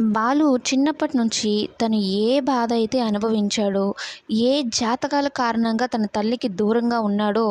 బాలు చిన్నప్పటి నుంచి తను ఏ బాధ అయితే అనుభవించాడో ఏ జాతకాల కారణంగా తన తల్లికి దూరంగా ఉన్నాడో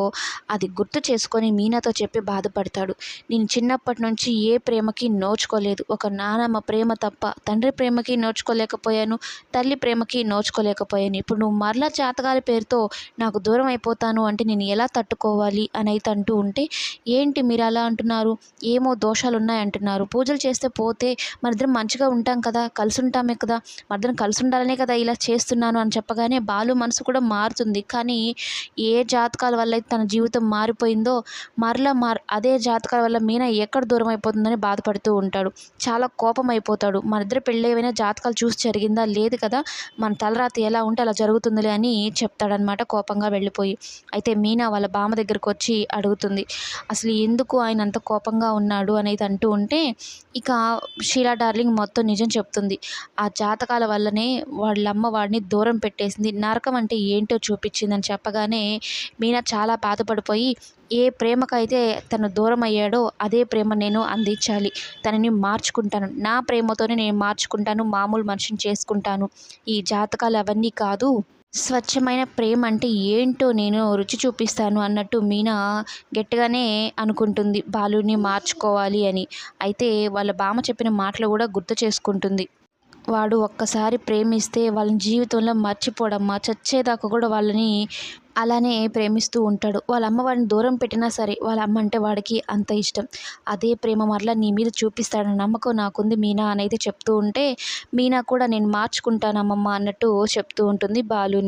అది గుర్తు చేసుకొని మీనాతో చెప్పి బాధపడతాడు. నేను చిన్నప్పటి నుంచి ఏ ప్రేమకి నోచుకోలేదు. ఒక నానమ్మ ప్రేమ తప్ప తండ్రి ప్రేమకి నోచుకోలేకపోయాను తల్లి ప్రేమకి నోచుకోలేకపోయాను. ఇప్పుడు నువ్వు మరలా జాతకాల పేరుతో నాకు దూరం అయిపోతాను అంటే నేను ఎలా తట్టుకోవాలి అని అయితే అంటూ ఉంటే ఏంటి మీరు అలా అంటున్నారు? ఏమో దోషాలు ఉన్నాయి అంటున్నారు పూజలు చేస్తే పోతే మరిద్దరం మంచిగా ఉంటాం కదా కలిసి ఉంటామే కదా మరిద్దరం కలిసి ఉండాలనే కదా ఇలా చేస్తున్నాను అని చెప్పగానే బాలు మనసు కూడా మారుతుంది. కానీ ఏ జాతకాల వల్ల అయితే తన జీవితం మారిపోయిందో మరలా మార్ అదే జాతకాల వల్ల మీనా ఎక్కడ దూరం అయిపోతుందని బాధపడుతూ ఉంటాడు. చాలా కోపం అయిపోతాడు మన ఇద్దరు పెళ్ళి జాతకాలు చూసి జరిగిందా? లేదు కదా. మన తలరాతి ఎలా ఉంటే అలా జరుగుతుందిలే అని చెప్తాడనమాట కోపంగా వెళ్ళిపోయి. అయితే మీనా వాళ్ళ బామ్మ దగ్గరకు వచ్చి అడుగుతుంది అసలు ఎందుకు ఆయన అంత కోపంగా ఉన్నాడు? అనేది అంటూ ఉంటే ఇక షీలా డార్లింగ్ మొత్తం నిజం చెప్తుంది. ఆ జాతకాల వల్లనే వాళ్ళమ్మ వాడిని దూరం పెట్టేసింది. నరకం అంటే ఏంటో చూపించిందని చెప్పగానే మీనా చాలా బాధపడిపోయి ఏ ప్రేమకైతే తను దూరం అయ్యాడో అదే ప్రేమ నేను అందించాలి. తనని మార్చుకుంటాను. నా ప్రేమతోనే నేను మార్చుకుంటాను. మామూలు మనిషిని చేసుకుంటాను. ఈ జాతకాలు అవన్నీ కాదు. స్వచ్ఛమైన ప్రేమ అంటే ఏంటో నేను రుచి చూపిస్తాను అన్నట్టు మీనా గట్టిగానే అనుకుంటుంది. బాలుని మార్చుకోవాలి అని. అయితే వాళ్ళ బామ్మ చెప్పిన మాటలు కూడా గుర్తు చేసుకుంటుంది. వాడు ఒక్కసారి ప్రేమిస్తే వాళ్ళని జీవితంలో మర్చిపోడమ్మా చచ్చేదాకా కూడా వాళ్ళని అలానే ప్రేమిస్తూ ఉంటాడు. వాళ్ళ అమ్మ వాడిని దూరం పెట్టినా సరే వాళ్ళ అమ్మ అంటే వాడికి అంత ఇష్టం. అదే ప్రేమ మరలా నీ మీద చూపిస్తాడని నమ్మకం నాకుంది మీనా అనేది చెప్తూ ఉంటే మీనా కూడా నేను మార్చుకుంటానమ్మమ్మ అన్నట్టు చెప్తూ ఉంటుంది బాలుని.